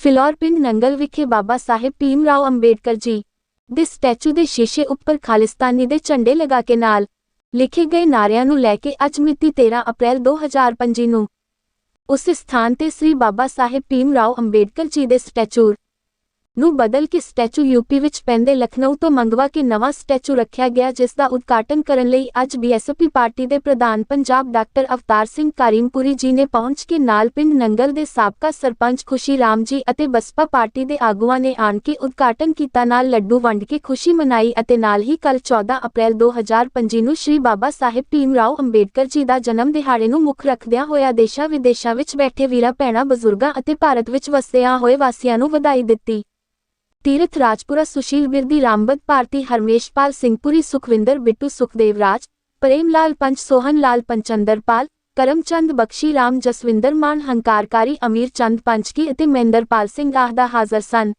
ਫਿਲੌਰ ਪਿੰਡ ਨੰਗਲ ਵਿਖੇ ਬਾਬਾ ਸਾਹਿਬ ਭੀਮ ਰਾਓ ਅੰਬੇਡਕਰ ਜੀ ਦੇ ਸਟੈਚੂ ਦੇ ਸ਼ੀਸ਼ੇ ਉੱਪਰ ਖਾਲਿਸਤਾਨੀ ਦੇ ਝੰਡੇ ਲਗਾ ਕੇ ਨਾਲ ਲਿਖੇ ਗਏ ਨਾਰਿਆਂ ਨੂੰ ਲੈ ਕੇ ਅੱਜ ਮਿਤੀ 13 ਅਪ੍ਰੈਲ 2025 ਨੂੰ ਉਸ ਸਥਾਨ ਤੇ ਸ੍ਰੀ ਬਾਬਾ ਸਾਹਿਬ ਭੀਮ ਰਾਓ ਅੰਬੇਡਕਰ ਜੀ ਦੇ ਸਟੈਚੂ ਨੂੰ ਬਦਲ ਕੇ ਸਟੈਚੂ ਯੂਪੀ ਵਿੱਚ ਪੈਂਦੇ ਲਖਨਊ ਤੋਂ ਮੰਗਵਾ ਕੇ ਨਵਾਂ ਸਟੈਚੂ ਰੱਖਿਆ ਗਿਆ, ਜਿਸ ਦਾ ਉਦਘਾਟਨ ਕਰਨ ਲਈ ਅੱਜ ਬੀਐਸਪੀ ਪਾਰਟੀ ਦੇ ਪ੍ਰਧਾਨ ਪੰਜਾਬ ਡਾਕਟਰ ਅਵਤਾਰ ਸਿੰਘ ਕਾਰੀਮਪੁਰੀ ਜੀ ਨੇ ਪਹੁੰਚ ਕੇ ਨਾਲ ਪਿੰਡ ਨੰਗਲ ਦੇ ਸਾਬਕਾ ਸਰਪੰਚ ਖੁਸ਼ੀ ਰਾਮ ਜੀ ਅਤੇ ਬਸਪਾ ਪਾਰਟੀ ਦੇ ਆਗੂਆਂ ਨੇ ਆਣ ਕੇ ਉਦਘਾਟਨ ਕੀਤਾ। ਨਾਲ ਲੱਡੂ ਵੰਡ ਕੇ ਖੁਸ਼ੀ ਮਨਾਈ ਅਤੇ ਨਾਲ ਹੀ ਕੱਲ 14 ਅਪ੍ਰੈਲ 2025 ਨੂੰ ਸ੍ਰੀ ਬਾਬਾ ਸਾਹਿਬ ਭੀਮ ਰਾਓ ਅੰਬੇਡਕਰ ਜੀ ਦਾ ਜਨਮ ਦਿਹਾੜੇ ਨੂੰ ਮੁੱਖ ਰੱਖਦਿਆਂ ਹੋਇਆ ਦੇਸ਼ਾਂ ਵਿਦੇਸ਼ਾਂ ਵਿੱਚ ਬੈਠੇ ਵੀਰਾਂ, ਭੈਣਾਂ, ਬਜ਼ੁਰਗਾਂ ਅਤੇ ਭਾਰਤ ਵਿੱਚ ਵਸਿਆ ਹੋਏ ਵਾਸੀਆਂ ਨੂੰ ਵਧਾਈ ਦਿੱਤੀ। ਤੀਰਥ ਰਾਜਪੁਰਾ ਸੁਸ਼ੀਲ ਬਿਰਦੀ ਰਾਮਬਦ ਭਾਰਤੀ ਹਰਮੇਸ਼ਪਾਲ ਸਿੰਘਪੁਰੀ ਸੁਖਵਿੰਦਰ ਬਿੱਟੂ, ਸੁਖਦੇਵ ਰਾਜ ਪ੍ਰੇਮ ਲਾਲ ਪੰਚ ਸੋਹਨ ਲਾਲ ਪੰਚੰਦਰਪਾਲ, ਕਰਮਚੰਦ ਬਖਸ਼ੀ, ਰਾਮ ਜਸਵਿੰਦਰ ਮਾਨ, ਹੰਕਾਰਕਾਰੀ ਅਮੀਰ ਚੰਦ ਪੰਚਕੀ ਅਤੇ ਮਹਿੰਦਰਪਾਲ ਸਿੰਘ ਆਹਦਾ ਹਾਜ਼ਰ ਸਨ।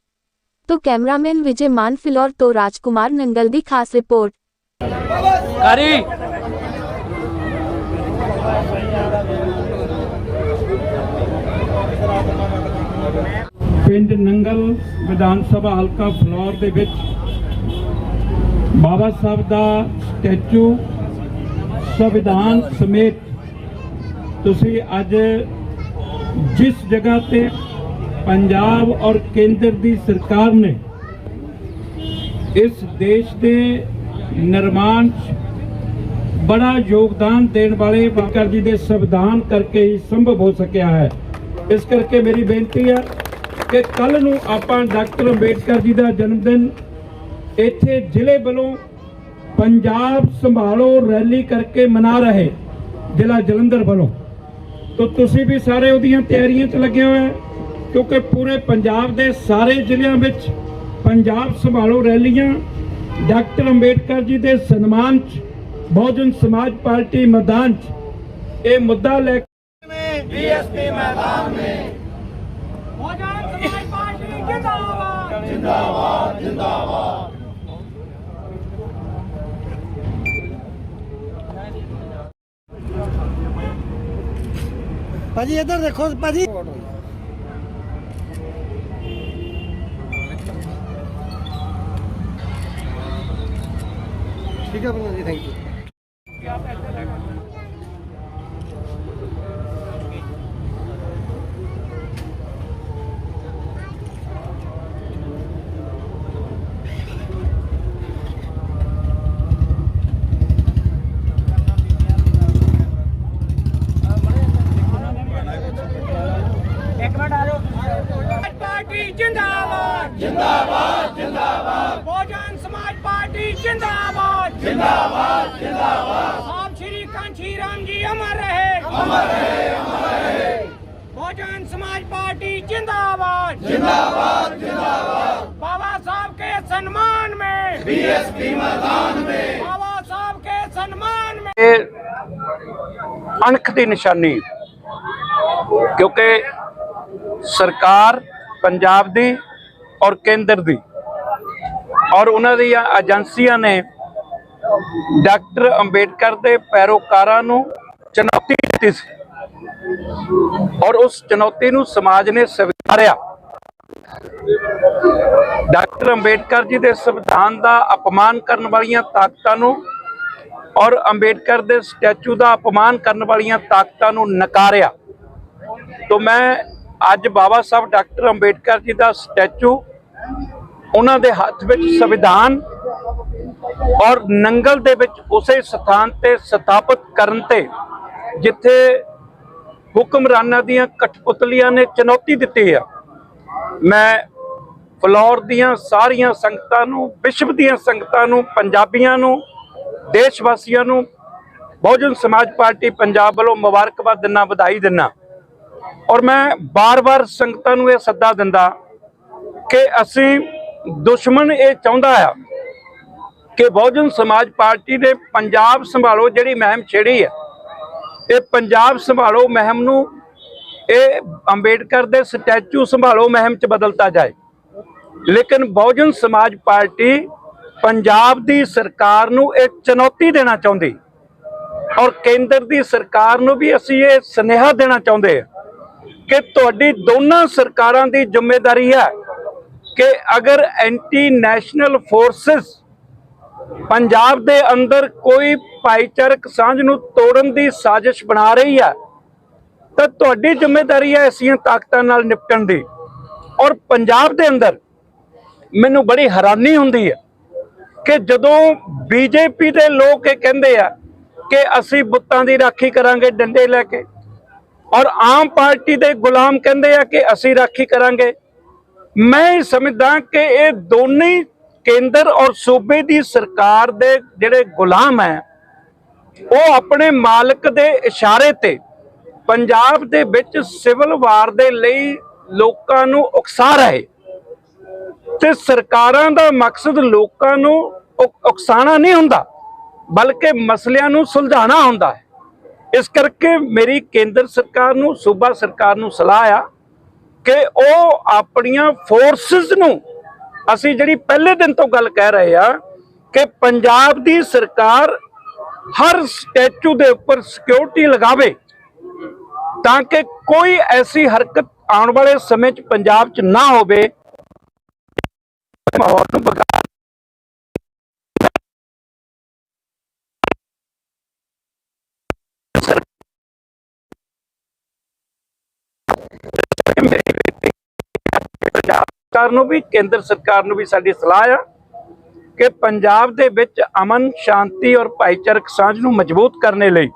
ਤੋਂ ਕੈਮਰਾਮੈਨ ਵਿਜੇ ਮਾਨ ਫਿਲੌਰ ਤੋਂ ਰਾਜਕੁਮਾਰ ਨੰਗਲ ਦੀ ਖਾਸ ਰਿਪੋਰਟ। ਕਰੀ! ਪਿੰਡ ਨੰਗਲ ਵਿਧਾਨ ਸਭਾ ਹਲਕਾ ਫਲੋਰ ਦੇ ਵਿੱਚ ਬਾਬਾ ਸਾਹਿਬ ਦਾ ਸਟੈਚੂ ਸੰਵਿਧਾਨ ਸਮੇਤ ਤੁਸੀਂ ਅੱਜ ਜਿਸ ਜਗ੍ਹਾ ਤੇ ਪੰਜਾਬ ਔਰ ਕੇਂਦਰ ਦੀ ਸਰਕਾਰ ਨੇ ਇਸ ਦੇਸ਼ ਦੇ ਨਿਰਮਾਣ 'ਚ ਬੜਾ ਯੋਗਦਾਨ ਦੇਣ ਵਾਲੇ ਬਾਕਰ ਜੀ ਦੇ ਸੰਵਿਧਾਨ ਕਰਕੇ ਹੀ ਸੰਭਵ ਹੋ ਸਕਿਆ ਹੈ। ਇਸ ਕਰਕੇ ਮੇਰੀ ਬੇਨਤੀ ਹੈ ਕਿ ਕੱਲ ਨੂੰ ਆਪਾਂ ਡਾਕਟਰ ਅੰਬੇਡਕਰ ਜੀ ਦਾ ਜਨਮ ਦਿਨ ਇੱਥੇ ਜ਼ਿਲ੍ਹੇ ਵੱਲੋਂ ਪੰਜਾਬ ਸੰਭਾਲੋ ਰੈਲੀ ਕਰਕੇ ਮਨਾ ਰਹੇ ਜ਼ਿਲ੍ਹਾ ਜਲੰਧਰ ਵੱਲੋਂ। ਤੋਂ ਤੁਸੀਂ ਵੀ ਸਾਰੇ ਉਹਦੀਆਂ ਤਿਆਰੀਆਂ 'ਚ ਲੱਗੇ ਹੋਏ ਕਿਉਂਕਿ ਪੂਰੇ ਪੰਜਾਬ ਦੇ ਸਾਰੇ ਜ਼ਿਲ੍ਹਿਆਂ ਵਿੱਚ ਪੰਜਾਬ ਸੰਭਾਲੋ ਰੈਲੀਆਂ ਡਾਕਟਰ ਅੰਬੇਡਕਰ ਜੀ ਦੇ ਸਨਮਾਨ 'ਚ, ਬਹੁਜਨ ਸਮਾਜ ਪਾਰਟੀ ਮੈਦਾਨ 'ਚ। ਇਹ ਮੁੱਦਾ ਲੈ ਕੇ ਬੀਐਸਪੀ ਮੈਦਾਨ ਮੇ ਜਿੰਦਾਬਾਦ ਜਿੰਦਾਬਾਦ। ਜਿੰਦਾਬਾਦ ਭਾਜੀ ਇੱਧਰ ਦੇਖੋ ਭਾਜੀ। ਠੀਕ ਹੈ ਬੰਦਾ ਜੀ ਥੈਂਕ ਯੂ श्री कांची राम जी अमर रहे अमर रहे अमर रहे बहुजन समाज पार्टी जिंदाबाद जिंदाबाद जिंदाबाद बाबा साहब के सम्मान में बीएसपी मैदान में बाबा साहब के सम्मान में ਇਹ ਅਣਖ ਦੀ ਨਿਸ਼ਾਨੀ ਕਿਉਂਕਿ ਸਰਕਾਰ ਪੰਜਾਬ ਦੀ ਔਰ ਕੇਂਦਰ ਦੀ ਔਰ ਉਹਨਾਂ ਦੀਆਂ ਏਜੰਸੀਆਂ ਨੇ ਡਾਕਟਰ ਅੰਬੇਡਕਰ ਦੇ ਪੈਰੋਕਾਰਾਂ ਨੂੰ ਚੁਣੌਤੀ ਦਿੱਤੀ ਸੀ ਔਰ ਉਸ ਚੁਣੌਤੀ ਨੂੰ ਸਮਾਜ ਨੇ ਸਵੀਕਾਰਿਆ ਡਾਕਟਰ ਅੰਬੇਡਕਰ ਜੀ ਦੇ ਸੰਵਿਧਾਨ ਦਾ ਅਪਮਾਨ ਕਰਨ ਵਾਲੀਆਂ ਤਾਕਤਾਂ ਨੂੰ ਔਰ ਅੰਬੇਡਕਰ ਦੇ ਸਟੈਚੂ ਦਾ ਅਪਮਾਨ ਕਰਨ ਵਾਲੀਆਂ ਤਾਕਤਾਂ ਨੂੰ ਨਕਾਰਿਆ। ਤੋਂ ਮੈਂ ਅੱਜ ਬਾਬਾ ਸਾਹਿਬ ਡਾਕਟਰ ਅੰਬੇਡਕਰ ਜੀ ਦਾ ਸਟੈਚੂ, ਉਹਨਾਂ ਦੇ ਹੱਥ ਵਿੱਚ ਸੰਵਿਧਾਨ ਔਰ ਨੰਗਲ ਦੇ ਵਿੱਚ ਉਸੇ ਸਥਾਨ ਤੇ ਸਥਾਪਿਤ ਕਰਨ ਤੇ ਜਿੱਥੇ ਹੁਕਮਰਾਨਾਂ ਦੀਆਂ ਕਠਪੁਤਲੀਆਂ ਨੇ ਚੁਣੌਤੀ ਦਿੱਤੀ ਆ, ਮੈਂ ਫਲੋਰ ਦੀਆਂ ਸਾਰੀਆਂ ਸੰਗਤਾਂ ਨੂੰ ਵਿਸ਼ਵ ਦੀਆਂ ਸੰਗਤਾਂ ਨੂੰ, ਪੰਜਾਬੀਆਂ ਨੂੰ ਦੇਸ਼ ਵਾਸੀਆਂ ਨੂੰ, ਬਹੁਜਨ ਸਮਾਜ ਪਾਰਟੀ ਪੰਜਾਬ ਵੱਲੋਂ ਮੁਬਾਰਕਬਾਦ ਦਿੰਨਾ, ਵਧਾਈ ਦਿੰਨਾ। ਔਰ ਮੈਂ ਬਾਰ-ਬਾਰ ਸੰਗਤਾਂ ਨੂੰ ਇਹ ਸੱਦਾ ਦਿੰਦਾ ਕਿ ਅਸੀਂ ਦੁਸ਼ਮਣ ਇਹ ਚਾਹੁੰਦਾ ਆ ਕਿ ਬਹੁਜਨ ਸਮਾਜ ਪਾਰਟੀ ਨੇ ਪੰਜਾਬ ਸੰਭਾਲੋ ਜਿਹੜੀ ਮਹਿਮ ਛੇੜੀ ਹੈ। ਇਹ ਪੰਜਾਬ ਸੰਭਾਲੋ ਮਹਿਮ ਨੂੰ ਇਹ ਅੰਬੇਡਕਰ ਦੇ ਸਟੈਚੂ ਸੰਭਾਲੋ ਮਹਿਮ ਚ ਬਦਲਤਾ ਜਾਏ। ਲੇਕਿਨ ਬਹੁਜਨ ਸਮਾਜ ਪਾਰਟੀ ਪੰਜਾਬ ਦੀ ਸਰਕਾਰ ਨੂੰ ਇਹ ਚੁਣੌਤੀ ਦੇਣਾ ਚਾਹੁੰਦੀ ਔਰ ਕੇਂਦਰ ਦੀ ਸਰਕਾਰ ਨੂੰ ਵੀ ਅਸੀਂ ਇਹ ਸੁਨੇਹਾ ਦੇਣਾ ਚਾਹੁੰਦੇ ਹਾਂ ਕਿ ਤੁਹਾਡੀ ਦੋਨਾਂ ਸਰਕਾਰਾਂ ਦੀ ਜ਼ਿੰਮੇਵਾਰੀ ਹੈ ਕਿ ਅਗਰ ਐਂਟੀ ਨੈਸ਼ਨਲ ਫੋਰਸਸ ਪੰਜਾਬ ਦੇ ਅੰਦਰ ਕੋਈ ਭਾਈਚਾਰਕ ਸਾਂਝ ਨੂੰ ਤੋੜਨ ਦੀ ਸਾਜ਼ਿਸ਼ ਬਣਾ ਰਹੀ ਹੈ, ਤਾਂ ਤੁਹਾਡੀ ਜ਼ਿੰਮੇਵਾਰੀ ਹੈ ਐਸੀਆਂ ਤਾਕਤਾਂ ਨਾਲ ਨਿਪਟਣ ਦੀ। ਔਰ ਪੰਜਾਬ ਦੇ ਅੰਦਰ ਮੈਨੂੰ ਬੜੀ ਹੈਰਾਨੀ ਹੁੰਦੀ ਹੈ ਕਿ ਜਦੋਂ ਬੀਜੇਪੀ ਦੇ ਲੋਕ ਇਹ ਕਹਿੰਦੇ ਆ ਕਿ ਅਸੀਂ ਬੁੱਤਾਂ ਦੀ ਰਾਖੀ ਕਰਾਂਗੇ ਡੰਡੇ ਲੈ ਕੇ, ਔਰ ਆਮ ਪਾਰਟੀ ਦੇ ਗੁਲਾਮ ਕਹਿੰਦੇ ਆ ਕਿ ਅਸੀਂ ਰਾਖੀ ਕਰਾਂਗੇ, ਮੈਂ ਸਮਝਦਾ ਕਿ ਇਹ ਦੋਨੇ ਕੇਂਦਰ ਔਰ ਸੂਬੇ ਦੀ ਸਰਕਾਰ ਦੇ ਜਿਹੜੇ ਗੁਲਾਮ ਹੈ, ਉਹ ਆਪਣੇ ਮਾਲਕ ਦੇ ਇਸ਼ਾਰੇ ਤੇ ਪੰਜਾਬ ਦੇ ਵਿੱਚ ਸਿਵਲ ਵਾਰ ਦੇ ਲਈ ਲੋਕਾਂ ਨੂੰ ਉਕਸਾ ਰਹੇ ਤੇ ਸਰਕਾਰਾਂ ਦਾ ਮਕਸਦ ਲੋਕਾਂ ਨੂੰ ਉਕ- ਉਕਸਾਉਣਾ ਨਹੀਂ ਹੁੰਦਾ, ਬਲਕਿ ਮਸਲਿਆਂ ਨੂੰ ਸੁਲਝਾਉਣਾ ਹੁੰਦਾ ਹੈ। ਇਸ ਕਰਕੇ ਮੇਰੀ ਕੇਂਦਰ ਸਰਕਾਰ ਨੂੰ, ਸੂਬਾ ਸਰਕਾਰ ਨੂੰ ਸਲਾਹ ਆ ਕਿ ਉਹ ਆਪਣੀਆਂ ਫੋਰਸਸ ਨੂੰ ਅਸੀਂ ਜਿਹੜੀ ਪਹਿਲੇ ਦਿਨ ਤੋਂ ਗੱਲ ਕਹਿ ਰਹੇ ਆ ਕਿ ਪੰਜਾਬ ਦੀ ਸਰਕਾਰ ਹਰ ਸਟੈਚੂ ਦੇ ਉੱਪਰ ਸਿਕਿਉਰਿਟੀ ਲਗਾਵੇ ਤਾਂ ਕਿ ਕੋਈ ਐਸੀ ਹਰਕਤ ਆਉਣ ਵਾਲੇ ਸਮੇਂ 'ਚ ਪੰਜਾਬ 'ਚ ਨਾ ਹੋਵੇ। ਮਾਹੌਲ ਨੂੰ ਵਿਗਾੜ ਸਰਕਾਰ ਨੂੰ ਵੀ, ਕੇਂਦਰ ਸਰਕਾਰ ਨੂੰ ਵੀ ਸਾਡੀ ਸਲਾਹ ਆ ਕਿ ਪੰਜਾਬ ਦੇ ਵਿੱਚ ਅਮਨ, ਸ਼ਾਂਤੀ ਔਰ ਭਾਈਚਾਰਕ ਸਾਂਝ ਨੂੰ ਮਜ਼ਬੂਤ ਕਰਨ ਲਈ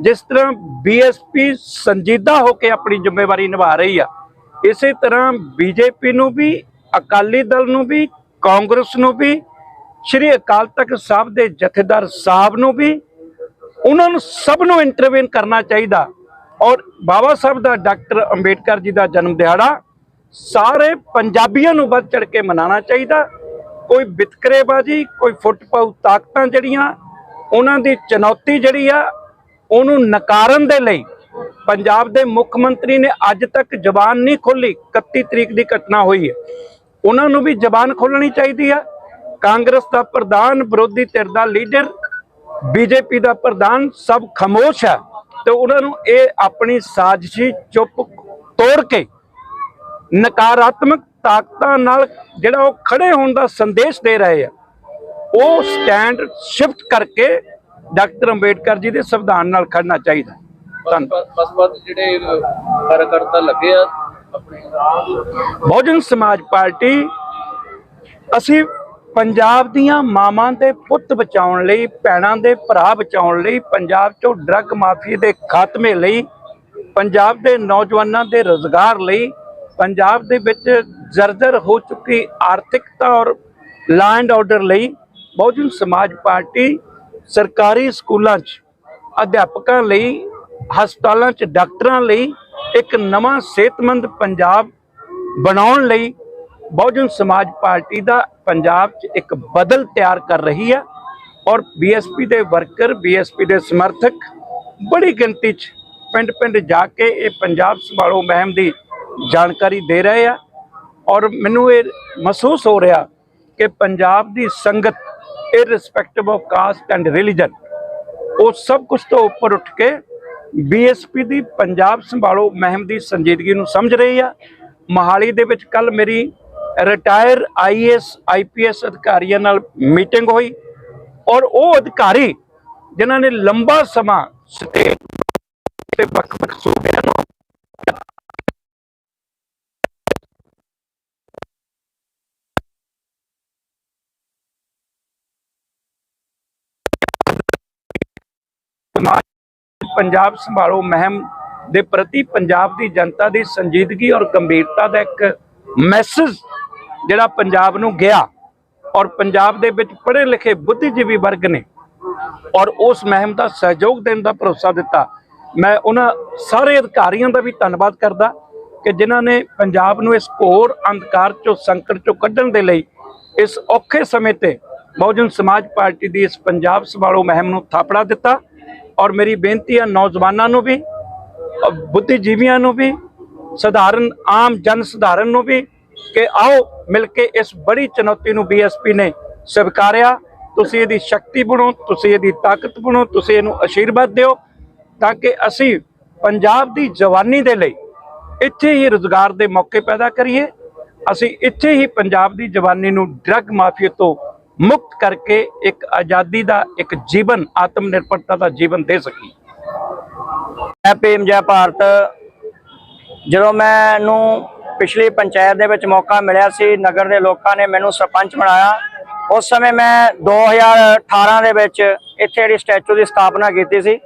ਜਿਸ ਤਰ੍ਹਾਂ ਬੀਐਸਪੀ ਸੰਜੀਦਾ ਹੋ ਕੇ ਆਪਣੀ ਜ਼ਿੰਮੇਵਾਰੀ ਨਿਭਾ ਰਹੀ ਆ, ਇਸੇ ਤਰ੍ਹਾਂ ਬੀਜੇਪੀ ਨੂੰ ਵੀ, ਅਕਾਲੀ ਦਲ ਨੂੰ ਵੀ, ਕਾਂਗਰਸ ਨੂੰ ਵੀ, ਸ਼੍ਰੀ ਅਕਾਲ ਤਖਤ ਸਾਹਿਬ ਦੇ ਜਥੇਦਾਰ ਸਾਹਿਬ ਨੂੰ ਵੀ, ਉਹਨਾਂ ਨੂੰ ਸਭ ਨੂੰ ਇੰਟਰਵੈਨ ਕਰਨਾ ਚਾਹੀਦਾ ਔਰ ਬਾਬਾ ਸਾਹਿਬ ਦਾ ਡਾਕਟਰ ਅੰਬੇਡਕਰ ਜੀ ਦਾ ਜਨਮ ਦਿਹਾੜਾ ਸਾਰੇ ਪੰਜਾਬੀਆਂ ਨੂੰ ਵੱਧ ਚੜ ਕੇ ਮਨਾਉਣਾ ਚਾਹੀਦਾ। ਕੋਈ ਵਿਤਕਰੇਬਾਜੀ, ਕੋਈ ਫੁੱਟਪਾਉ ਤਾਕਤਾਂ ਜਿਹੜੀਆਂ, ਉਹਨਾਂ ਦੀ ਚੁਣੌਤੀ ਜਿਹੜੀ ਆ, ਉਹਨੂੰ ਨਕਾਰਨ ਦੇ ਲਈ ਪੰਜਾਬ ਦੇ ਮੁੱਖ ਮੰਤਰੀ ਨੇ ਅੱਜ ਤੱਕ ਜ਼ਬਾਨ ਨਹੀਂ ਖੋਲੀ 31 ਤਰੀਕ ਦੀ ਘਟਨਾ ਹੋਈ ਹੈ। ਉਹਨਾਂ ਨੂੰ ਵੀ ਜ਼ਬਾਨ ਖੋਲਣੀ ਚਾਹੀਦੀ ਆ। ਕਾਂਗਰਸ ਦਾ ਪ੍ਰਧਾਨ, ਵਿਰੋਧੀ ਧਿਰ ਦਾ ਲੀਡਰ, ਬੀਜੇਪੀ ਦਾ ਪ੍ਰਧਾਨ ਸਭ ਖਾਮੋਸ਼ ਹੈ ਤੇ ਉਹਨਾਂ ਨੂੰ ਇਹ ਆਪਣੀ ਸਾਜ਼ਿਸ਼ੀ ਚੁੱਪ ਤੋੜ ਕੇ ਨਕਾਰਾਤਮਕ ਤਾਕਤਾਂ ਨਾਲ ਜਿਹੜਾ ਉਹ ਖੜੇ ਹੋਣ ਦਾ ਸੰਦੇਸ਼ ਦੇ ਰਹੇ ਆ। ਉਹ ਸਟੈਂਡ ਸ਼ਿਫਟ ਕਰਕੇ ਡਾਕਟਰ ਅੰਬੇਡਕਰ ਜੀ ਦੇ ਸੰਵਿਧਾਨ ਨਾਲ ਖੜਨਾ ਚਾਹੀਦਾ ਧੰਨਵਾਦ। ਬਸ ਬਸ ਜਿਹੜੇ ਕਾਰਜਕਰਤਾ ਲੱਗੇ ਆ ਆਪਣੇ ਬਹੁਜਨ ਸਮਾਜ ਪਾਰਟੀ ਅਸੀਂ ਪੰਜਾਬ ਦੀਆਂ ਮਾਵਾਂ ਦੇ ਪੁੱਤ ਬਚਾਉਣ ਲਈ ਭੈਣਾਂ ਦੇ ਭਰਾ ਬਚਾਉਣ ਲਈ ਪੰਜਾਬ ਚੋਂ ਡਰੱਗ ਮਾਫੀਆ ਦੇ ਖਾਤਮੇ ਲਈ ਪੰਜਾਬ ਦੇ ਨੌਜਵਾਨਾਂ ਦੇ ਰੋਜ਼ਗਾਰ ਲਈ ਪੰਜਾਬ ਦੇ ਵਿੱਚ ਜਰਜਰ ਹੋ ਚੁੱਕੀ ਆਰਥਿਕਤਾ ਔਰ ਲਾ ਐਂਡ ਆਰਡਰ ਲਈ ਬਹੁਜਨ ਸਮਾਜ ਪਾਰਟੀ ਸਰਕਾਰੀ ਸਕੂਲਾਂ 'ਚ ਅਧਿਆਪਕਾਂ ਲਈ, ਹਸਪਤਾਲਾਂ 'ਚ ਡਾਕਟਰਾਂ ਲਈ ਇੱਕ ਨਵਾਂ ਸਿਹਤਮੰਦ ਪੰਜਾਬ ਬਣਾਉਣ ਲਈ ਬਹੁਜਨ ਸਮਾਜ ਪਾਰਟੀ ਦਾ ਪੰਜਾਬ 'ਚ ਇੱਕ ਬਦਲ ਤਿਆਰ ਕਰ ਰਹੀ ਹੈ ਔਰ ਬੀਐਸਪੀ ਦੇ ਵਰਕਰ ਬੀਐਸਪੀ ਦੇ ਸਮਰਥਕ ਬੜੀ ਗਿਣਤੀ 'ਚ ਪਿੰਡ-ਪਿੰਡ ਜਾ ਕੇ ਇਹ ਪੰਜਾਬ ਸੰਭਾਲੋ ਮਹਿਮ ਦੀ ਜਾਣਕਾਰੀ ਦੇ ਰਹੇ ਆ ਔਰ ਮੈਨੂੰ ਇਹ ਮਹਿਸੂਸ ਹੋ ਰਿਹਾ ਕਿ ਪੰਜਾਬ ਦੀ ਸੰਗਤ irrespective of caste and religion ਉਹ ਸਭ ਕੁਝ ਤੋਂ ਉੱਪਰ ਉੱਠ ਕੇ ਬੀਐਸਪੀ ਦੀ ਪੰਜਾਬ ਸੰਭਾਲੋ ਮੁਹਿੰਮ ਦੀ ਸੰਜੀਦਗੀ ਨੂੰ ਸਮਝ ਰਹੀ ਆ। ਮਹਾਲੀ ਦੇ ਵਿੱਚ ਕੱਲ ਮੇਰੀ ਰਿਟਾਇਰ ਆਈਐਸ ਆਈਪੀਐਸ ਅਧਿਕਾਰੀਆਂ ਨਾਲ ਮੀਟਿੰਗ ਹੋਈ ਔਰ ਉਹ ਅਧਿਕਾਰੀ ਜਿਨ੍ਹਾਂ ਨੇ ਲੰਬਾ ਸਮਾਂ ਸਟੇਟ ਤੇ ਵੱਖ-ਵੱਖ ਸੂਬਿਆਂ ਨੂੰ ਸਮਾਜ ਪੰਜਾਬ ਸੰਭਾਲੋ ਮਹਿਮ ਦੇ ਪ੍ਰਤੀ ਪੰਜਾਬ ਦੀ ਜਨਤਾ ਦੀ ਸੰਜੀਦਗੀ ਔਰ ਗੰਭੀਰਤਾ ਦਾ ਇੱਕ ਮੈਸੇਜ ਜਿਹੜਾ ਪੰਜਾਬ ਨੂੰ ਗਿਆ ਔਰ ਪੰਜਾਬ ਦੇ ਵਿੱਚ ਪੜ੍ਹੇ ਲਿਖੇ ਬੁੱਧੀਜੀਵੀ ਵਰਗ ਨੇ ਔਰ ਉਸ ਮਹਿਮ ਦਾ ਸਹਿਯੋਗ ਦੇਣ ਦਾ ਭਰੋਸਾ ਦਿੱਤਾ। ਮੈਂ ਉਹਨਾਂ ਸਾਰੇ ਅਧਿਕਾਰੀਆਂ ਦਾ ਵੀ ਧੰਨਵਾਦ ਕਰਦਾ ਕਿ ਜਿਨ੍ਹਾਂ ਨੇ ਪੰਜਾਬ ਨੂੰ ਇਸ ਘੋਰ ਅੰਧਕਾਰ ਚੋਂ, ਸੰਕਟ ਚੋਂ ਕੱਢਣ ਦੇ ਲਈ ਇਸ ਔਖੇ ਸਮੇਂ ਤੇ ਬਹੁਜਨ ਸਮਾਜ ਪਾਰਟੀ ਦੀ ਇਸ ਪੰਜਾਬ ਸੰਭਾਲੋ ਮਹਿਮ ਨੂੰ ਥਾਪੜਾ ਦਿੱਤਾ। ਔਰ ਮੇਰੀ ਬੇਨਤੀ ਹੈ ਨੌਜਵਾਨਾਂ ਨੂੰ ਵੀ ਬੁੱਧੀਜੀਵੀਆਂ ਨੂੰ ਵੀ, ਸਧਾਰਨ, ਆਮ ਜਨ ਸਧਾਰਨ ਨੂੰ ਵੀ ਕਿ ਆਓ ਮਿਲ ਕੇ ਇਸ ਬੜੀ ਚੁਣੌਤੀ ਨੂੰ ਬੀਐਸਪੀ ਨੇ ਸਵੀਕਾਰਿਆ। ਤੁਸੀਂ ਇਹਦੀ ਸ਼ਕਤੀ ਬਣੋ, ਤੁਸੀਂ ਇਹਦੀ ਤਾਕਤ ਬਣੋ, ਤੁਸੀਂ ਇਹਨੂੰ ਆਸ਼ੀਰਵਾਦ ਦਿਓ ਤਾਂ ਕਿ ਅਸੀਂ ਪੰਜਾਬ ਦੀ ਜਵਾਨੀ ਦੇ ਲਈ ਇੱਥੇ ਹੀ ਰੋਜ਼ਗਾਰ ਦੇ ਮੌਕੇ ਪੈਦਾ ਕਰੀਏ। ਅਸੀਂ ਇੱਥੇ ਹੀ ਪੰਜਾਬ ਦੀ ਜਵਾਨੀ ਨੂੰ ਡਰੱਗ ਮਾਫੀਆ ਤੋਂ ਮੁਕਤ ਕਰਕੇ ਇੱਕ ਆਜ਼ਾਦੀ ਦਾ ਇੱਕ ਜੀਵਨ ਆਤਮ ਨਿਰਭਰਤਾ ਦਾ ਜੀਵਨ ਦੇ ਸਕੀਏ ਜੈ ਭੀਮ ਜੈ ਭਾਰਤ। ਜਦੋਂ ਮੈਨੂੰ ਪਿਛਲੀ ਪੰਚਾਇਤ ਦੇ ਵਿੱਚ ਮੌਕਾ ਮਿਲਿਆ ਸੀ, ਨਗਰ ਦੇ ਲੋਕਾਂ ਨੇ ਮੈਨੂੰ ਸਰਪੰਚ ਬਣਾਇਆ, ਉਸ ਸਮੇਂ ਮੈਂ 2018 ਦੇ ਵਿੱਚ ਇੱਥੇ ਜਿਹੜੀ ਸਟੈਚੂ ਦੀ ਸਥਾਪਨਾ ਕੀਤੀ ਸੀ।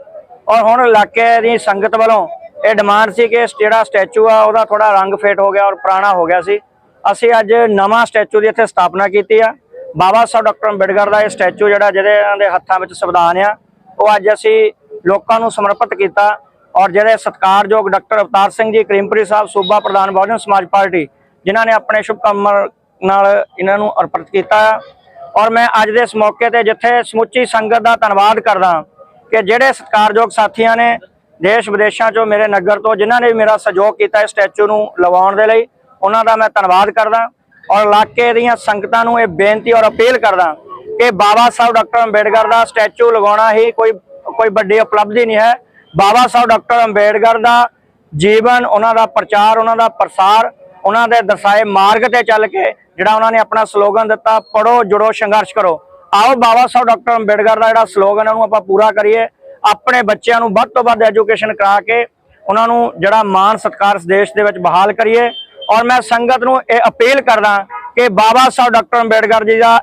ਔਰ ਹੁਣ ਇਲਾਕੇ ਦੀ ਸੰਗਤ ਵੱਲੋਂ ਇਹ ਡਿਮਾਂਡ ਸੀ ਕਿ ਜਿਹੜਾ ਸਟੈਚੂ ਆ, ਉਹਦਾ ਥੋੜਾ ਰੰਗ ਫੇਟ ਹੋ ਗਿਆ ਔਰ ਪੁਰਾਣਾ ਹੋ ਗਿਆ ਸੀ। ਅਸੀਂ ਅੱਜ ਨਵਾਂ ਸਟੈਚੂ ਦੀ ਇੱਥੇ ਸਥਾਪਨਾ ਕੀਤੀ ਆ। ਬਾਬਾ ਸਾਹਿਬ ਡਾਕਟਰ ਅੰਬੇਡਕਰ ਦਾ ਇਹ ਸਟੈਚੂ ਜਿਹੜਾ ਜਿਹਦੇ ਇਹਨਾਂ ਦੇ ਹੱਥਾਂ ਵਿੱਚ ਸੰਵਿਧਾਨ ਆ, ਉਹ ਅੱਜ ਅਸੀਂ ਲੋਕਾਂ ਨੂੰ ਸਮਰਪਿਤ ਕੀਤਾ ਔਰ ਜਿਹੜੇ ਸਤਿਕਾਰਯੋਗ ਡਾਕਟਰ ਅਵਤਾਰ ਸਿੰਘ ਜੀ, ਕਰੀਮਪੁਰੀ ਸਾਹਿਬ, ਸੂਬਾ ਪ੍ਰਧਾਨ ਬਹੁਜਨ ਸਮਾਜ ਪਾਰਟੀ, ਜਿਨ੍ਹਾਂ ਨੇ ਆਪਣੇ ਸ਼ੁਭ ਕੰਮ ਨਾਲ ਇਹਨਾਂ ਨੂੰ ਅਰਪਿਤ ਕੀਤਾ ਹੈ ਔਰ ਮੈਂ ਅੱਜ ਦੇ ਇਸ ਮੌਕੇ ਤੇ ਜਿੱਥੇ ਸਮੁੱਚੀ ਸੰਗਤ ਦਾ ਧੰਨਵਾਦ ਕਰਦਾ ਕਿ ਜਿਹੜੇ ਸਤਿਕਾਰਯੋਗ ਸਾਥੀਆਂ ਨੇ ਦੇਸ਼ ਵਿਦੇਸ਼ਾਂ ਚੋਂ ਮੇਰੇ ਨਗਰ ਤੋਂ, ਜਿਨ੍ਹਾਂ ਨੇ ਵੀ ਮੇਰਾ ਸਹਿਯੋਗ ਕੀਤਾ ਇਸ ਸਟੈਚੂ ਨੂੰ ਲਵਾਉਣ ਦੇ ਲਈ, ਉਹਨਾਂ ਦਾ ਮੈਂ ਧੰਨਵਾਦ ਕਰਦਾ। ਔਰ ਇਲਾਕੇ ਦੀਆਂ ਸੰਗਤਾਂ ਨੂੰ ਇਹ ਬੇਨਤੀ ਔਰ ਅਪੀਲ ਕਰਦਾ ਕਿ ਬਾਬਾ ਸਾਹਿਬ ਡਾਕਟਰ ਅੰਬੇਡਕਰ ਦਾ ਸਟੈਚੂ ਲਗਾਉਣਾ ਹੀ ਕੋਈ ਕੋਈ ਵੱਡੀ ਉਪਲਬਧੀ ਨਹੀਂ ਹੈ। ਬਾਬਾ ਸਾਹਿਬ ਡਾਕਟਰ ਅੰਬੇਡਕਰ ਦਾ ਜੀਵਨ, ਉਹਨਾਂ ਦਾ ਪ੍ਰਚਾਰ, ਉਹਨਾਂ ਦਾ ਪ੍ਰਸਾਰ, ਉਹਨਾਂ ਦੇ ਦਰਸਾਏ ਮਾਰਗ ਤੇ ਚੱਲ ਕੇ ਜਿਹੜਾ ਉਹਨਾਂ ਨੇ ਆਪਣਾ ਸਲੋਗਨ ਦਿੱਤਾ ਪੜੋ ਜੁੜੋ, ਸੰਘਰਸ਼ ਕਰੋ। ਆਓ ਬਾਬਾ ਸਾਹਿਬ ਡਾਕਟਰ ਅੰਬੇਡਕਰ ਦਾ ਜਿਹੜਾ ਸਲੋਗਨ ਹੈ, ਉਹਨੂੰ ਆਪਾਂ ਪੂਰਾ ਕਰੀਏ। ਆਪਣੇ ਬੱਚਿਆਂ ਨੂੰ ਵੱਧ ਤੋਂ ਵੱਧ ਐਜੂਕੇਸ਼ਨ ਕਰਾ ਕੇ ਉਹਨਾਂ ਨੂੰ ਜਿਹੜਾ ਮਾਣ ਸਤਿਕਾਰ ਇਸ ਦੇਸ਼ ਦੇ ਵਿੱਚ ਬਹਾਲ ਕਰੀਏ। ਔਰ ਮੈਂ ਸੰਗਤ ਨੂੰ ਇਹ ਅਪੀਲ ਕਰਦਾ ਕਿ ਬਾਬਾ ਸਾਹਿਬ ਡਾਕਟਰ ਅੰਬੇਡਕਰ ਜੀ ਦਾ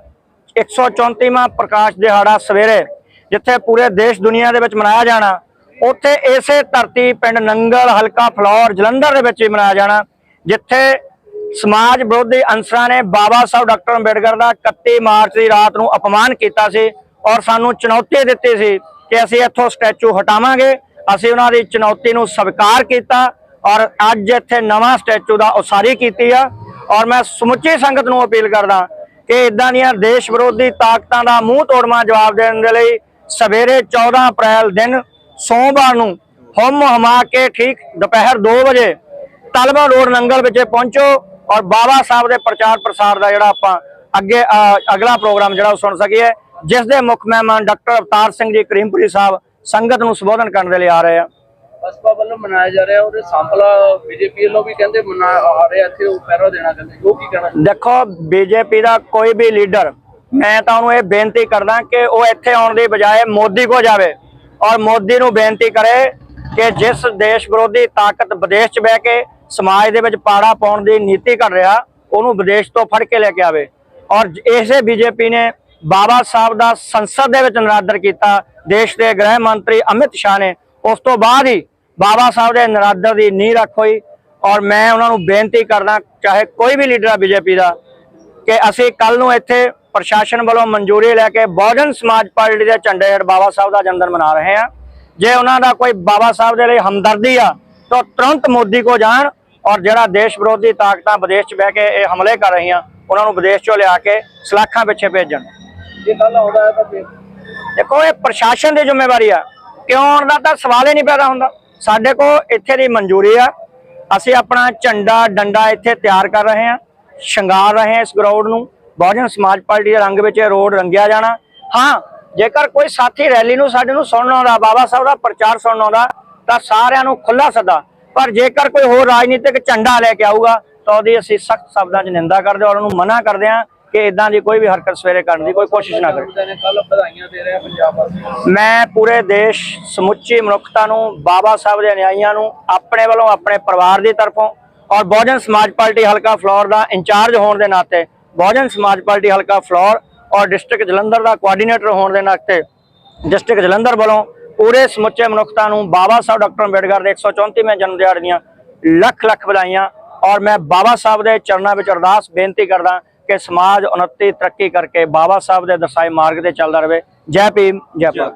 134ਵਾਂ ਪ੍ਰਕਾਸ਼ ਦਿਹਾੜਾ ਸਵੇਰੇ, ਜਿੱਥੇ ਪੂਰੇ ਦੇਸ਼ ਦੁਨੀਆ ਦੇ ਵਿੱਚ ਮਨਾਇਆ ਜਾਣਾ, ਉੱਥੇ ਇਸੇ ਧਰਤੀ ਪਿੰਡ ਨੰਗਲ, ਹਲਕਾ ਫਲੌਰ, ਜਲੰਧਰ ਦੇ ਵਿੱਚ ਵੀ ਮਨਾਇਆ ਜਾਣਾ, ਜਿੱਥੇ ਸਮਾਜ ਵਿਰੋਧੀ ਅੰਸਰਾਂ ਨੇ ਬਾਬਾ ਸਾਹਿਬ ਡਾਕਟਰ ਅੰਬੇਡਕਰ ਦਾ 31 ਮਾਰਚ ਦੀ ਰਾਤ ਨੂੰ ਅਪਮਾਨ ਕੀਤਾ ਸੀ ਔਰ ਸਾਨੂੰ ਚੁਣੌਤੀ ਦਿੱਤੀ ਸੀ ਕਿ ਅਸੀਂ ਇੱਥੋਂ ਸਟੈਚੂ ਹਟਾਵਾਂਗੇ, ਅਸੀਂ ਉਹਨਾਂ ਦੀ ਚੁਣੌਤੀ ਨੂੰ ਸਵੀਕਾਰ ਕੀਤਾ ਔਰ ਅੱਜ ਇੱਥੇ ਨਵਾਂ ਸਟੈਚੂ ਦਾ ਉਸਾਰੀ ਕੀਤੀ ਆ। ਔਰ ਮੈਂ ਸਮੁੱਚੀ ਸੰਗਤ ਨੂੰ ਅਪੀਲ ਕਰਦਾ ਕਿ ਇਦਾਂ ਦੀਆਂ ਦੇਸ਼ ਵਿਰੋਧੀ ਤਾਕਤਾਂ ਦਾ ਮੂੰਹ ਤੋੜਮਾ ਜਵਾਬ ਦੇਣ ਦੇ ਲਈ ਸਵੇਰੇ 14 ਅਪ੍ਰੈਲ ਦਿਨ ਸੋਮਵਾਰ ਨੂੰ ਹੁਮ ਹਮਾ ਕੇ ਠੀਕ ਦੁਪਹਿਰ 2 ਵਜੇ ਤਲਬਾ ਰੋਡ ਨੰਗਲ ਵਿੱਚ ਪਹੁੰਚੋ ਔਰ ਬਾਬਾ ਸਾਹਿਬ ਦੇ ਪ੍ਰਚਾਰ ਪ੍ਰਸਾਰ ਦਾ ਜਿਹੜਾ ਆਪਾਂ ਅੱਗੇ ਅਗਲਾ ਪ੍ਰੋਗਰਾਮ ਜਿਹੜਾ ਉਹ ਸੁਣ ਸਕੀਏ, ਜਿਸ ਦੇ ਮੁੱਖ ਮਹਿਮਾਨ ਡਾਕਟਰ ਅਵਤਾਰ ਸਿੰਘ ਜੀ, ਕਰੀਮਪੁਰੀ ਸਾਹਿਬ ਸੰਗਤ ਨੂੰ ਸੰਬੋਧਨ ਕਰਨ ਦੇ ਲਈ ਆ ਰਹੇ ਆ। ਬਸਪਾ ਵੱਲੋਂ ਮਨਾਇਆ ਜਾ ਰਿਹਾ, ਉਹਦੇ ਸੰਪਲਾ ਬੀਜੇਪੀ ਵੱਲੋਂ ਵੀ ਕਹਿੰਦੇ ਮਨਾ, ਆ ਰਿਹਾ ਇੱਥੇ ਉਹ ਪਹਿਰਾ ਦੇਣਾ ਕਹਿੰਦੇ, ਉਹ ਕੀ ਕਹਿਣਾ ਦੇਖੋ, ਬੀਜੇਪੀ ਦਾ ਕੋਈ ਵੀ ਲੀਡਰ, ਮੈਂ ਤਾਂ ਉਹਨੂੰ ਇਹ ਬੇਨਤੀ ਕਰਦਾ ਕਿ ਉਹ ਇੱਥੇ ਆਉਣ ਦੀ ਬਜਾਏ ਮੋਦੀ ਕੋ ਜਾਵੇ ਔਰ ਮੋਦੀ ਨੂੰ ਬੇਨਤੀ ਕਰੇ ਕਿ ਜਿਸ ਦੇਸ਼ ਵਿਰੋਧੀ ਤਾਕਤ ਵਿਦੇਸ਼ 'ਚ ਬਹਿ ਕੇ ਸਮਾਜ ਦੇ ਵਿੱਚ ਪਾੜਾ ਪਾਉਣ ਦੀ ਨੀਤੀ ਕਰ ਰਿਹਾ, ਉਹਨੂੰ ਵਿਦੇਸ਼ ਤੋਂ ਫੜ ਕੇ ਲੈ ਕੇ ਆਵੇ। ਔਰ ਇਸੇ ਬੀਜੇਪੀ ਨੇ ਬਾਬਾ ਸਾਹਿਬ ਦਾ ਸੰਸਦ ਦੇ ਵਿੱਚ ਨਰਾਦਰ ਕੀਤਾ, ਦੇਸ਼ ਦੇ ਗ੍ਰਹਿ ਮੰਤਰੀ ਅਮਿਤ ਸ਼ਾਹ ਨੇ ਉਸ ਤੋਂ ਬਾਅਦ ਹੀ ਬਾਬਾ ਸਾਹਿਬ ਦੇ ਨਰਾਦਰ ਦੀ ਨੀਂਹ ਰੱਖ ਹੋਈ ਔਰ ਮੈਂ ਉਹਨਾਂ ਨੂੰ ਬੇਨਤੀ ਕਰਦਾ ਚਾਹੇ ਕੋਈ ਵੀ ਲੀਡਰ ਆ ਬੀਜੇਪੀ ਦਾ ਕਿ ਅਸੀਂ ਕੱਲ ਨੂੰ ਇੱਥੇ ਪ੍ਰਸ਼ਾਸਨ ਵੱਲੋਂ ਮਨਜ਼ੂਰੀ ਲੈ ਕੇ ਬਹੁਜਨ ਸਮਾਜ ਪਾਰਟੀ ਦੇ ਝੰਡੇ ਹੇਠ ਬਾਬਾ ਸਾਹਿਬ ਦਾ ਜਨਮਦਿਨ ਮਨਾ ਰਹੇ ਹਾਂ। ਜੇ ਉਹਨਾਂ ਦਾ ਕੋਈ ਬਾਬਾ ਸਾਹਿਬ ਦੇ ਲਈ ਹਮਦਰਦੀ ਆ ਤਾਂ ਤੁਰੰਤ ਮੋਦੀ ਕੋ ਜਾਣ ਔਰ ਜਿਹੜਾ ਦੇਸ਼ ਵਿਰੋਧੀ ਤਾਕਤਾਂ ਵਿਦੇਸ਼ 'ਚ ਬਹਿ ਕੇ ਇਹ ਹਮਲੇ ਕਰ ਰਹੀਆਂ ਉਹਨਾਂ ਨੂੰ ਵਿਦੇਸ਼ 'ਚੋਂ ਲਿਆ ਕੇ ਸਲਾਖਾਂ ਪਿੱਛੇ ਭੇਜਣ। ਜੇ ਕੱਲ ਆਉਂਦਾ ਹੈ ਤਾਂ ਦੇਖੋ ਇਹ ਪ੍ਰਸ਼ਾਸਨ ਦੀ ਜ਼ਿੰਮੇਵਾਰੀ ਆ। ਕਿਉਂ ਆਉਣ ਦਾ ਤਾਂ ਸਵਾਲ ਹੀ ਨਹੀਂ ਪੈਦਾ ਹੁੰਦਾ। ਸਾਡੇ ਕੋਲ ਇੱਥੇ ਦੀ ਮਨਜ਼ੂਰੀ ਆ। ਅਸੀਂ ਆਪਣਾ ਝੰਡਾ, ਡੰਡਾ ਇੱਥੇ ਤਿਆਰ ਕਰ ਰਹੇ ਹਾਂ। ਸ਼ਿੰਗਾਰ ਰਹੇ ਹਾਂ ਇਸ ਗਰਾਊਂਡ ਨੂੰ। ਬਹੁਜਨ ਸਮਾਜ ਪਾਰਟੀ ਦੇ ਰੰਗ ਵਿੱਚ ਇਹ ਰੋਡ ਰੰਗਿਆ ਜਾਣਾ। ਹਾਂ, ਜੇਕਰ ਕੋਈ ਸਾਥੀ ਰੈਲੀ ਨੂੰ ਸਾਡੇ ਨੂੰ ਸੁਣਨ ਆਉਂਦਾ, ਬਾਬਾ ਸਾਹਿਬ ਦਾ ਪ੍ਰਚਾਰ ਸੁਣਨ ਆਉਂਦਾ, ਤਾਂ ਸਾਰਿਆਂ ਨੂੰ ਖੁੱਲਾ ਸੱਦਾ। ਪਰ ਜੇਕਰ ਕੋਈ ਹੋਰ ਰਾਜਨੀਤਿਕ ਝੰਡਾ ਲੈ ਕੇ ਆਊਗਾ, ਤਾਂ ਉਹਦੀ ਅਸੀਂ ਸਖਤ ਸ਼ਬਦਾਂ 'ਚ ਨਿੰਦਾ ਕਰਦੇ ਹਾਂ ਔਰ ਉਹਨੂੰ ਮਨਾ ਕਰਦੇ ਹਾਂ। ਕਿ ਇਦਾਂ ਦੀ ਕੋਈ ਵੀ ਹਰਕਤ ਸਵੇਰੇ ਕਰਨ ਦੀ ਕੋਈ ਕੋਸ਼ਿਸ਼ ਨਾ ਕਰੇ। ਕੱਲ ਵਧਾਈਆਂ ਦੇ ਰਿਹਾ ਪੰਜਾਬ ਵਾਸੀਆਂ ਮੈਂ ਪੂਰੇ ਦੇਸ਼ ਸਮੁੱਚੀ ਮਨੁੱਖਤਾ ਨੂੰ, ਬਾਬਾ ਸਾਹਿਬ ਦੇ ਅਨਿਆਈਆਂ ਨੂੰ, ਆਪਣੇ ਵੱਲੋਂ ਆਪਣੇ ਪਰਿਵਾਰ ਦੀ ਤਰਫੋਂ ਔਰ ਬਹੁਜਨ ਸਮਾਜ ਪਾਰਟੀ ਹਲਕਾ ਫਲੋਰ ਦਾ ਇੰਚਾਰਜ ਹੋਣ ਦੇ ਨਾਤੇ, ਬਹੁਜਨ ਸਮਾਜ ਪਾਰਟੀ ਹਲਕਾ ਫਲੋਰ ਔਰ ਡਿਸਟ੍ਰਿਕਟ ਜਲੰਧਰ ਦਾ ਕੋਆਰਡੀਨੇਟਰ ਹੋਣ ਦੇ ਨਾਤੇ, ਡਿਸਟ੍ਰਿਕਟ ਜਲੰਧਰ ਵੱਲੋਂ ਪੂਰੇ ਸਮੁੱਚੇ ਮਨੁੱਖਤਾ ਨੂੰ ਬਾਬਾ ਸਾਹਿਬ ਡਾਕਟਰ ਅੰਬੇਡਕਰ ਦੇ 134ਵੇਂ ਜਨਮ ਦਿਹਾੜੇ ਦੀਆਂ ਲੱਖ ਲੱਖ ਵਧਾਈਆਂ ਔਰ ਮੈਂ ਬਾਬਾ ਸਾਹਿਬ ਦੇ ਚਰਨਾਂ ਵਿੱਚ ਅਰਦਾਸ ਬੇਨਤੀ ਕਰਦਾ ਕਿ ਸਮਾਜ ਉન્નਤੀ ਤਰੱਕੀ ਕਰਕੇ ਬਾਬਾ ਸਾਹਿਬ ਦੇ ਦਰਸਾਏ ਮਾਰਗ ਤੇ ਚੱਲਦਾ ਰਹੇ। ਜੈ ਭੀਮ, ਜੈ ਭਾਰਤ।